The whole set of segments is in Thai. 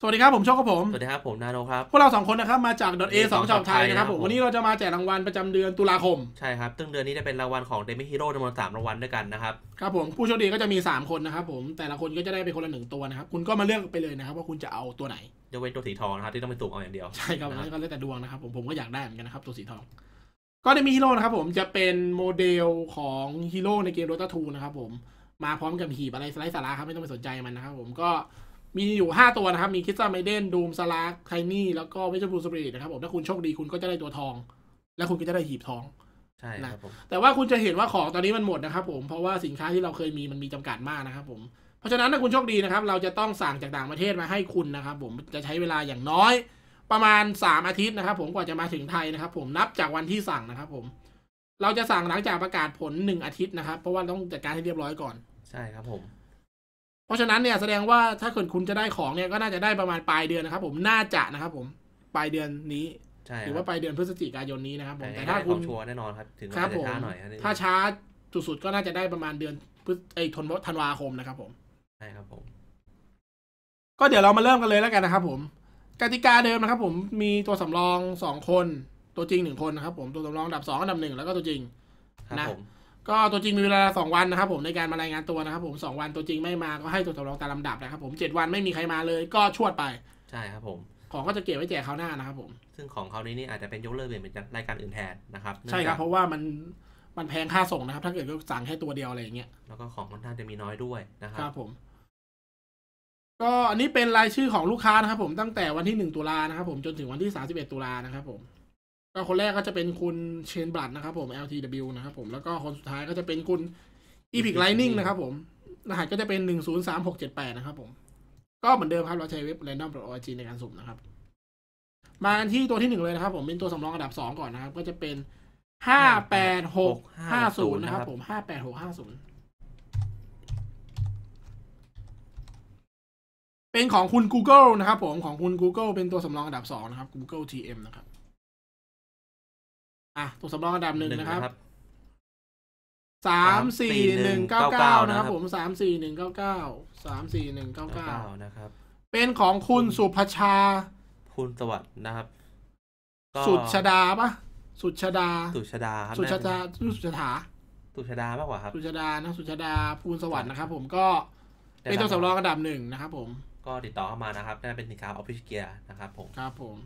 สวัสดีครับ ผมโชคครับผม สวัสดีครับ ผมนาโนครับ พวกเราสองคนนะครับ มาจาก .a 2 2ช็อปไทยนะครับครับผผมมวันนี้เราจะมาแจกรางวัลประจำเดือนตุลาคม ใช่ครับซึ่งเดือนนี้จะเป็นรางวัลของเดมิฮิโร่จำนวนสามรางวัลด้วยกันนะครับ ครับผม ผู้โชคดีก็จะมี 3 คนนะครับผม แต่ละคนก็จะได้เป็นคนละหนึ่งตัวนะครับ คุณก็มาเลือกไปเลยนะครับ ว่าคุณจะเอาตัวไหนยกเว้นตัวสีทองนะครับที่ต้องไปสุ่มเอาอย่างเดียว ใช่ครับนะนั่นก็แล้วแต่ดวงนะครับผมผมก็อยากได้เหมือนกันนะครับตัวสีทอง ก็ได้มีฮีโร่นะครับผมจะเป็นโมเดลของฮีโร่ในเกมโ o ต a 2นะครับผมมาพร้อมกับหีบอะไรไร้สาระครับไม่ต้องไปสนใจมันนะครับผมก็ มีอยู่5ตัวนะครับ มีคิสซาไมเดนดูมสลาร์ไทนี่ แล้วก็วิชบูสปริตนะครับผมถ้าคุณโชคดีคุณก็จะได้ตัวทอง และคุณก็จะได้หีบทองใช่ครับผมแต่ว่าคุณจะเห็นว่าของตอนนี้มันหมดนะครับผมเพราะว่าสินค้าที่เราเคยมีมันมีจำกัดมากนะครับผมเพราะฉะนั้นถ้าคุณโชคดีนะครับ เราจะต้องสั่งจากต่างประเทศมาให้คุณนะครับ ผมจะใช้เวลาอย่างน้อย ประมาณ 3 อาทิตย์นะครับ ผมกว่าจะมาถึงไทยนะครับ ผมนับจากวันที่สั่งนะครับ ผม เราจะสั่งหลังจากประกาศผล 1 อาทิตย์นะครับ เพราะว่าต้องจัดการให้เรียบร้อยก่อน ใช่ครับผม เพราะฉะนั้นเนี่ยแสดงว่าถ้าเกิดคุณจะได้ของเนี่ยก็น่าจะได้ประมาณปลายเดือนนะครับ ผมน่าจะนะครับ ผมปลายเดือนนี้ใช่หรือครัว่าบปลายเดือนพฤศจิกายนนี้นะครับผมแต่แต่ถ้าถ้าคุคุณณชัวร์แน่นอนครับถึงครับอาจผจะมช้าหน่อยอันนี้ถ้าช้าสุดๆก็น่าจะได้ประมาณเดือนพฤศไอ้ยธันวาธันวาคมนะครับ ผมใช่ครับผม ก็เดี๋ยวเรามาเริ่มกันเลยแล้วกันนะครับ ผมกติกาเดิมนะครับ ผมมีตัวสำรองสองคน ตัวจริงหนึ่งคนนะครับ ผมตัวสำรองอันดับสองอันดับหนึ่งแล้วก็ตัวจริงครับนะผม ก็ตัวจริงมีเวลาสองวันนะครับผมในการมารายงานตัวนะครับผมสองวันตัวจริงไม่มาก็ให้ตัวสำรองตามลำดับนะครับผมเจ็ดวันไม่มีใครมาเลยก็ชวดไป ใช่ครับผม ของก็จะเก็บไว้แจกคราวหน้านะครับผม ซึ่งของเขานี้นี่อาจจะเป็นยกเลิกเปลี่ยนเป็นรายการอื่นแทนนะครับใช่ครับเพเนื่องจากราะว่ามันมันแพงค่าส่งนะครับ ถ้าเกิดก็สั่งแค่ตัวเดียวอะไรอย่างเงี้ยแล้วก็ของค่อนข้างจะมีน้อยด้วยนะคครัรับบผมก็อันนี้เป็นรายชื่อของลูกค้านะครับผมตั้งแต่วันที่หนึ่งตุลานะครับผมจนถึงวันที่สาสิบเอ็ดตุลานะครับผม ก็คนแรกก็จะเป็นคุณเชนบลัดนะครับผม LTW นะครับผมแล้วก็คนสุดท้ายก็จะเป็นคุณ Epic Lightning นะครับผม รหัสก็จะเป็นหนึ่งศูนย์สามหกเจ็ดแปดนะครับผม ก็เหมือนเดิมครับเราใช้เว็บ random.org ในการสุ่มนะครับ มากันที่ตัวที่หนึ่งเลยนะครับผมเป็นตัวสำรองอันดับสองก่อนนะครับ ก็จะเป็นห้าแปดหกห้าศูนย์นะครับผมห้าแปดหกห้าศูนย์เป็นของคุณ Google นะครับผมของคุณ Google เป็นตัวสำรองอันดับสองนะครับ Google TM นะครับ อะตัวสำรองอันดับหนึ่งนะครับสามสี่หนึ่งเก้าเก้านะครับ ผมสามสี่หนึ่งเก้าเก้าสามสี่หนึ่งเก้าเก้าเก้านะครับ เป็นของคุณสุภชาคุณสวัสดิ์นะครับก็สุชดาปะสุชดา สุชดาครับสุชดาสุชดาสุชดามากกว่าครับ สุชดานะสุชดาภูลสวัสดิ์นะครับ ผมก็เป็นตัวสำรองอันดับหนึ่งนะครับ ผม ก็ติดต่อเข้ามานะครับน่าเป็นสินค้าออฟฟิศเกียร์นะครับ ผมครับผม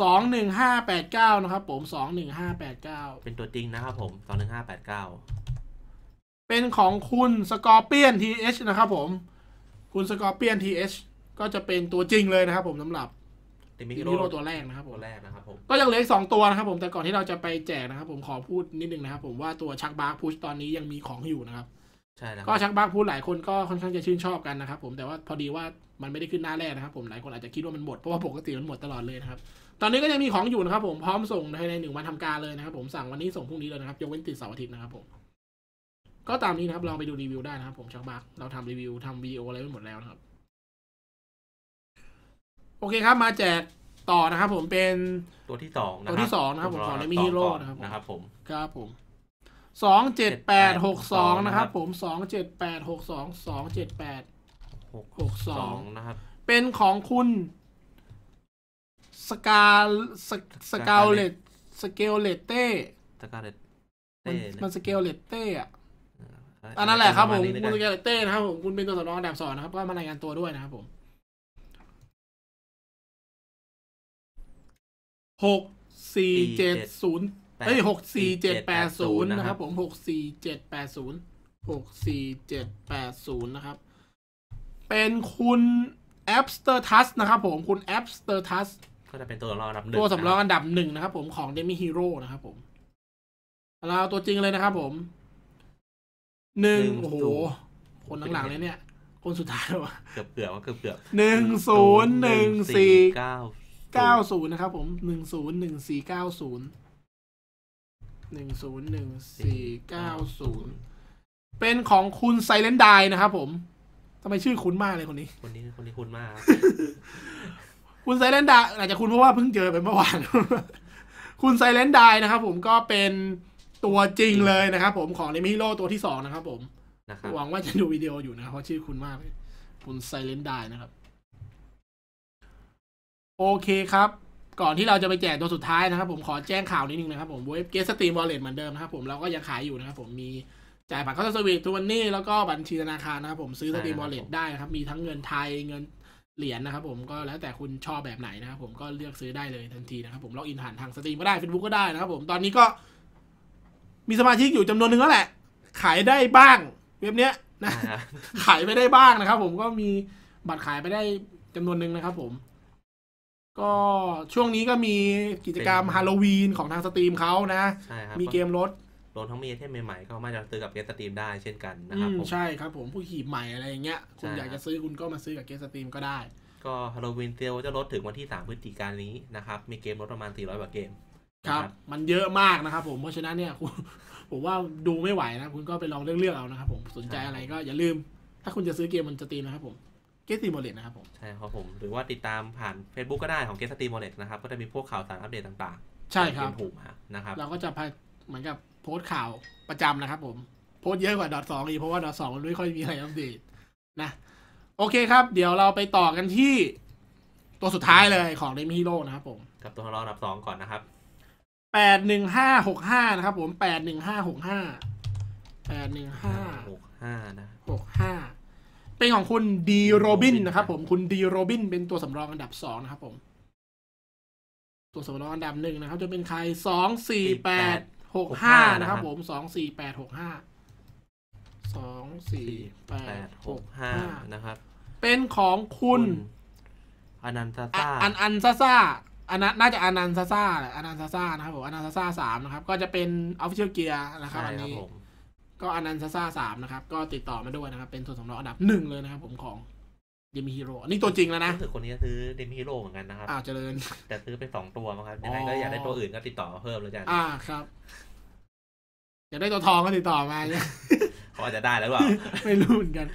สองหนึ่งห้าแปดเก้านะครับผมสองหนึ่งห้าแปดเก้าเป็นตัวจริงนะครับผมสองหนึ่งห้าแปดเก้าเป็นของคุณสกอร์เปียนทีเอชนะครับผม คุณสกอร์เปียนทีเอชก็จะเป็นตัวจริงเลยนะครับผมสำหรับเดมิฮีฮิโร่โร่ตัวแรกนะครับผตัมวแรกนะครับผมก็ยังเหลืออีกสองตัวนะครับผมแต่ก่อนที่เราจะไปแจกนะครับผมขอพูดนิดนึงนะครับผมว่าตัวชักบาร์พุชตอนนี้ยังมีของอยู่นะครับ ใช่แล้วคก็รับชักบาร์พุชหลายคนก็ค่อนข้างจะชื่นชอบกันนะครับผมแต่ว่าพอดีว่ามันไม่ได้ขึ้นหน้าแรกนะครับผมหลายคนอาจจะคิดว่ามันหมดเพราะว่าปกติมันหมดตลอดเลยนะครับตอนนี้ก็ยังมีของอยู่นะครับผมพร้อมส่งภายในหนึ่งวันทำการเลยนะครับผมสั่งวันนี้ส่งพรุ่งนี้เลยนะครับยกเว้นติดเสาร์อาทิตย์นะครับผมก็ตามนี้นะครับลองไปดูรีวิวได้นะครับผมชักบาร์เราทำรีวิวทำวีดีโออะไรไว้หมดแล้วนะครับ โอเคครับมาแจกต่อนะครับผมเป็นตัวที่สองนะตัวที่สองนะครับผมของ Demi Hero นะครับผมนะครับผมครับผม สองเจ็ดแปดหกสองนะครับ ผมสองเจ็ดแปดหกสองสองเจ็ดแปดหกหกสองนะครับ เป็นของคุณสกาสกาเลตสเกลเลตเต้สกาเลตมันเต้มันสเกลเลตเต้อะอัอันนั้นแหละครับผมปะาณคุณนี้สนะเกลเลตเต้นะครับผมคุณเป็นตัวสำรองอันดับสองนะครับก็มารายงานตัวด้วยนะครับผมหกสี่เจ็ดศูนย์ เอ้ยหกสี่เจ็ดแปดศูนย์นะครับ ผมหกสี่เจ็ดแปดศูนย์หกสี่เจ็ดแปดศูนย์นะครับ เป็นคุณแอปสเตอร์ทัสนะครับผมคุณแอปสเตอร์ทัสก็จะเป็นตัวสำรองอันดับหนึ่งตัวสำรองนะคบอันดับหนึ่งนะครับผมของเดมิฮีโร่นะครับผมเราเอาตัวจริงเลยนะครับผมหนึ่งโอ้โห คนหลังๆเลยเนี่ย คนสุดท้ายแล้วอะเกือบเกือบว่าเกือบเกือบหนึ่งศูนย์หนึ่งสี่เก้าเก้าศูนย์นะครับผมหนึ่งศูนย์หนึ่งสี่เก้าศูนย์ หนึ่งศูนย์หนึ่งสี่เก้าศูนย์เป็นของคุณไซเลนไดนะครับผมทำไมชื่อคุ้นมากเลยคนนี้ คนนี้คนนี้คุณมากครับคุณไซเลนไดอาจจะคุ้นเพราะว่าเพิ่งเจอไปเมื่อวาน คุณไซเลนไดนะครับผมก็เป็นตัวจริงเลยนะครับผมของเนมิฮิโร่ตัวที่สองนะครับผมนะครับหวังว่าจะดูวิดีโออยู่นะครับเพราะชื่อคุณมากเลย คุณไซเลนได้นะครับ โอเคครับ ก่อนที่เราจะไปแจกตัวสุดท้ายนะครับ ผมขอแจ้งข่าวนิดนึงนะครับผมเว็บเกสตีมวอลเล็ตเหมือนเดิมนะครับผมเราก็ยังขายอยู่นะครับผมมีจ่ายผ่านเข้าสวิตทุกวันนี้แล้วก็บัญชีธนาคารนะครับผมซื้อสตรีมวอลเล็ตได้นะครับ มีทั้งเงินไทยเงินเหรียญนะครับผมก็แล้วแต่คุณชอบแบบไหนนะครับผมก็เลือกซื้อได้เลยทันทีนะครับผมล็อกอินผ่านทางสตรีมก็ได้เฟซบุ๊กก็ได้นะครับผมตอนนี้ก็ มีสมาชิกอยู่จำนวนหนึ่งแล้วแหละ ขายได้บ้างเว็บเนี้ยนะนะครับขายไปได้บ้างนะครับ ผมก็มีบัตรขายไปได้จำนวนหนึ่งนะครับ ผม ก็ช่วงนี้ก็มีกิจกรรมฮาโลวีนของทางสตรีมเขานะใช่ครับมีเกมรถรวมทั้งมีไอเทมใหม่ๆก็มาจะซื้อกับเกสตรีมได้เช่นกันนะอืครับมผมใช่ครับผมผู้ขี่ใหม่อะไรอย่างเงี้ยคุณใช่อยากจะซื้อคุณก็มาซื้อกับเกสตรีมก็ได้ ก็ฮาโลวีนเซลจะลดถึงวันที่ 3 พฤศจิกายนนี้นะครับ มีเกมลดประมาณ 400กว่าเกมครับนะมันเยอะมากนะครับผมเพราะฉะนั้นเนี่ยคุณผมว่าดูไม่ไหวนะคุณก็ไปลองเลือกๆเอานะครับผมสนใจอะไรก็อย่าลืม ถ้าคุณจะซื้อเกมมันสตรีมนะครับผม เกสตรีมวอลเล็ตนะครับผม ใช่ครับผม หรือว่าติดตามผ่าน Facebook ก็ได้ของเกสตรีม w อ l เ e t นะครับ ก็จะมีพวกข่าวสารอัปเดตต่างๆ ใช่ครับเกมถูกมานะครับ เราก็จะพาเหมือนกับโพสต์ข่าวประจำนะครับผม โพสต์เยอะกว่าดอทสองอีกเพราะว่าดอทสองมันไม่ค่อยมีอะไรอัปเดตนะ โอเคครับ เดี๋ยวเราไปต่อกันที่ตัวสุดท้ายเลยของเดมิฮิโร่นะครับผม กับตัวทดลองอันดับ2ก่อนนะครับแปดหนึ่งห้าหกห้านะครับผมแปดหนึ่งห้าหกห้าแปดหนึ่งห้า65นะหกห้า เป็นของคุณดีโรบินนะครับผมคุณดีโรบินเป็นตัวสำรองอันดับสองนะครับผม ตัวสำรองอันดับหนึ่งนะครับ จะเป็นใครสองสี่แปดหกห้านะครับ ผมสองสี่แปดหกห้าสองสี่แปดหกห้า865นะครับ เป็นของคุณอนันตาอะตาอันอันซาซาอันนั้นน่าจะอนันซาซาแหละอนันซาซานะครับผมอนันซาซาสามนะครับ ก็จะเป็นออฟฟิเชียลเกียร์นะครับใช่อันครับนี้ผม ก็อนันซาซาสามนะครับ ก็ติดต่อมาด้วยนะครับ เป็นส่วนสำรองอันดับหนึ่งเลยนะครับผมของเดมิฮิโร่อันนี้ตัวจริงแล้วนะรู้สึกคนนี้จะซื้อเดมิฮิโร่เหมือนกันนะครับอ่าเจริญ แต่ซื้อไปสองตัวมั้งครับยังไงอ๋อก็อยากได้ตัวอื่นก็ติดต่อมาเพิ่มเลยกันอ่าครับอยากได้ตัวทองก็ติดต่อมาเนี่ยเขาอาจจะได้แล้วหรือเปล่าไม่รู้เหมือนกัน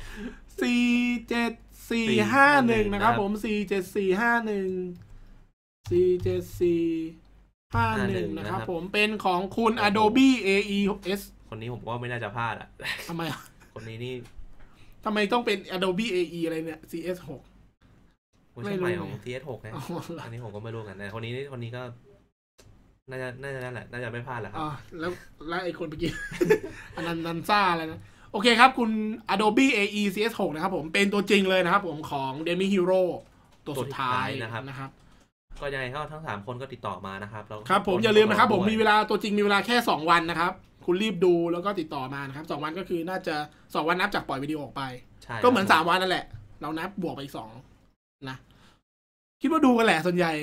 สี่เจ็ดสี่ห้าหนึ่งนะครับ ผมสี่เจ็ดสี่ห้าหนึ่งสี่เจ็ดสี่ห้าหนึ่งนะครับ ผมเป็นของคุณ Adobe AE6S คนนี้ผมก็ไม่น่าจะพลาดอะทำไมอะคนนี้นี่ทำไมต้องเป็น Adobe AE อะไรเนี่ย CS6 เวอร์ชันใหม่ของไม่รู้ CS6 นะอ๋อเหรออันนี้ผมก็ไม่รู้กันแต่คนนี้คนนี้ก็ น่าจะน่าจะนั่นแหละ น่าจะไม่พลาดแหละครับอ๋อแล้วแล้วไอ้คนเมื่อกี้อันนั้นนันซ่าอะไรนะโอเคครับ คุณ Adobe AE CS6 นะครับผมเป็นตัวจริงเลยนะครับผมของ Demi Hero ตัวสุดท้ายตัวสุดท้ายนะครับนะครับ ก็ยังไงก็ทั้งสามคนก็ติดต่อมานะครับแล้วครับผมอย่าลืมนะครับผมมีเวด้วยลาตัวจริงมีเวลาแค่2วันนะครับ คุณรีบดูแล้วก็ติดต่อมานะครับสองวันก็คือน่าจะ2วันนับจากปล่อยวิดีโอออกไปใช่ก็เหมือนครับ3วันนั่นแหละ เรานับบวกไปอีกสองนะคิดว่าดูกันแหละส่วนใหญ่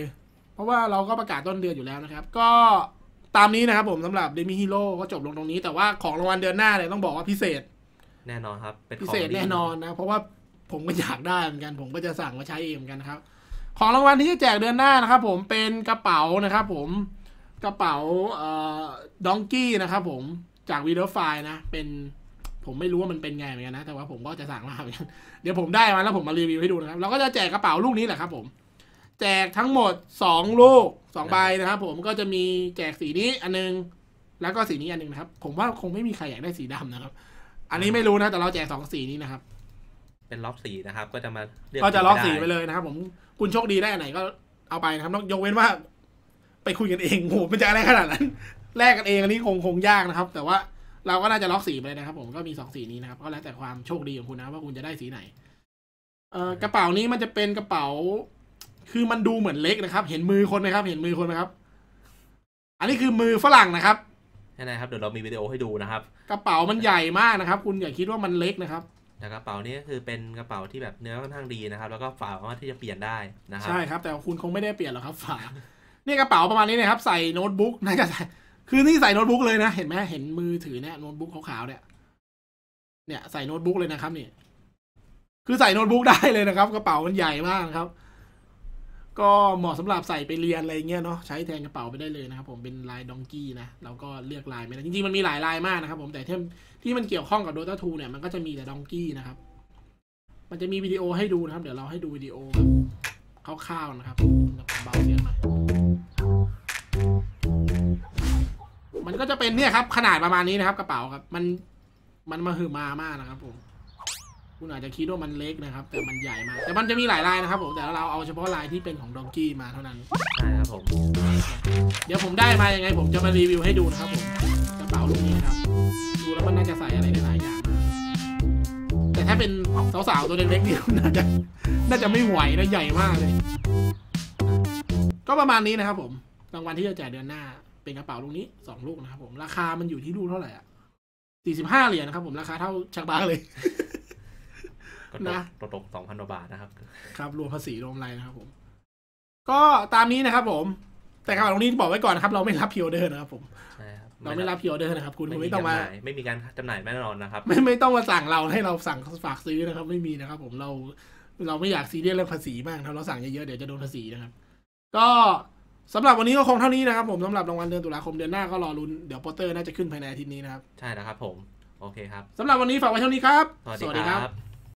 เพราะว่าเราก็ประกาศต้นเดือนอยู่แล้วนะครับ ก็ตามนี้นะครับผมสำหรับเดมิฮิโร่ก็จบลงตรงนี้ แต่ว่าของรางวัลเดือนหน้าเนี่ยต้องบอกว่าพิเศษ แน่นอนครับเป็นพิของเศษดีแน่นอนนะ เพราะว่าผมก็อยากได้เหมือนกัน ผมก็จะสั่งมาใช้เองเหมือนกันนะครับ ของรางวัลที่จะแจกเดือนหน้านะครับ ผมเป็นกระเป๋านะครับ ผม กระเป๋าเอ่อดองกี้นะครับผมจากวีดีโอไฟล์นะ เป็นผมไม่รู้ว่ามันเป็นไงเหมือนกันนะ แต่ว่าผมก็จะสั่งมาเหมือนกันเดี๋ยวผมได้มาแล้วผมมารีวิวให้ดูนะครับ เราก็จะแจกกระเป๋าลูกนี้แหละครับผม แจกทั้งหมดสองลูกสองใบนะครับผมก็จะมีแจกสีนี้อันนึง แล้วก็สีนี้อันหนึงนะครับ ผมว่าคงไม่มีใครอยากได้สีดำนะครับ อันนี้ไม่รู้นะ แต่เราแจกสองสีนี้นะครับ เป็นล็อกสีนะครับ ก็จะมาเลืก็จะล็อกสีด้ไปเลยนะครับ ผมคุณโชคดีได้อันไหนก็เอาไปนะครับนอกยกเว้นว่า ไปคุยกันเองโหมันจะอะไรขนาดนั้น แลกกันเองอันนี้คงคงยากนะครับ แต่ว่าเราก็น่าจะล็อกสีไปเลยนะครับ ผมก็มีสองสีนี้นะครับก็แล้วแต่ความโชคดีของคุณนะว่าคุณจะได้สีไหน เอ่อกระเป๋านี้มันจะเป็นกระเป๋า คือมันดูเหมือนเล็กนะครับ เห็นมือคนไหมครับ เห็นมือคนไหมครับ อันนี้คือมือฝรั่งนะครับใช่นะครับเดี๋ยวเรามีวิดีโอให้ดูนะครับ กระเป๋ามันใหญ่มากนะครับ คุณอย่าคิดว่ามันเล็กนะครับแต่กระเป๋านี้ก็คือเป็นกระเป๋าที่แบบเนื้อค่อนข้างดีนะครับ แล้วก็ฝาสามารถที่จะเปลี่ยนได้นะครับใช่ครับ แต่คุณคงไม่ได้เปลี่ยนหรอกครับฝา นี่กระเป๋าประมาณนี้นะครับ ใส่โน้ตบุ๊กน่าจะใส่คือนี่ใส่โน้ตบุ๊กเลยนะ เห็นไหมเห็นมือถือเนี่ยโน้ตบุ๊กขาวๆเนี่ย เนี่ยใส่โน้ตบุ๊กเลยนะครับนี่ คือใส่โน้ตบุ๊กได้เลยนะครับ กระเป๋ามันใหญ่มากครับ ก็เหมาะสำหรับใส่ไปเรียนอะไรเงี้ยเนาะ ใช้แทนกระเป๋าไปได้เลยนะครับ ผมเป็นลายดองกี้นะ เราก็เลือกลายไม่ได้ จริงๆมันมีหลายลายมากนะครับ ผม แต่ที่ที่มันเกี่ยวข้องกับ Dota 2เนี่ย มันก็จะมีแต่ดองกี้นะครับ มันจะมีวิดีโอให้ดูนะครับ เดี๋ยวเราให้ดูวิดีโอแบบคร่าวๆนะครับเบาเสียงหน่อย มันก็จะเป็นเนี่ยครับขนาดประมาณนี้นะครับ กระเป๋าครับ มันมันมาหือมามากนะครับ ผม คุณอาจจะคิดว่ามันเล็กนะครับ แต่มันใหญ่มาก แต่มันจะมีหลายลายนะครับ ผมแต่เราเอาเฉพาะลายที่เป็นของดองกี้มาเท่านั้น ใช่ครับผม เดี๋ยวผมได้มายังไง ผมจะมารีวิวให้ดูนะครับผมกระเป๋าลูกนี้นะครับ ดูแล้วมันน่าจะใส่อะไรได้หลายอย่างมากแต่ถ้าเป็นสาวๆตัวเล็กๆเนี่ยน่าจะน่าจะไม่ไหวนะใหญ่มากเลย ก็ประมาณนี้นะครับ ผมรางวัลที่จะแจกเดือนหน้า เป็นกระเป๋าลูกนี้สองลูกนะครับผมราคามันอยู่ที่ลูกเท่าไหร่อะสี่สิบห้าเหรียญนะครับ ผมราคาเท่าชักบาร์เลยก็ตนะกตกสองพันกว่าบาทนะครับ ครับรวมภาษีรวมอะไรนะครับผม ก็ตามนี้นะครับผม แต่กระเป๋าตรงนี้บอกไว้ก่อนนะครับ เราไม่รับพิออเดอร์นะครับผมใช่ครับเราไม่รับพิออเดอร์นะครับ คุณไม่คุณมีไม่ต้องมาจำหน่ายไม่มีการจำหน่ายแน่นอนนะครับ ไม่ไม่ต้องมาสั่งเราให้เราสั่งฝากซื้อนะครับ ไม่มีนะครับ ผมเราเราไม่อยากซีเรียสเรื่องภาษีมากนะครับเราสั่งเยอะๆเดี๋ยวจะโดนภาษีนะครับ ก็ สำหรับวันนี้ก็คงเท่านี้นะครับผมสำหรับรางวัลเดือนตุลาคมเดือนหน้าก็รอลุ้นเดี๋ยวโปสเตอร์น่าจะขึ้นภายในอาทิตย์นี้นะครับ ใช่นะครับผม โอเคครับสำหรับวันนี้ฝากไว้เท่านี้ครับ สวัสดีครับ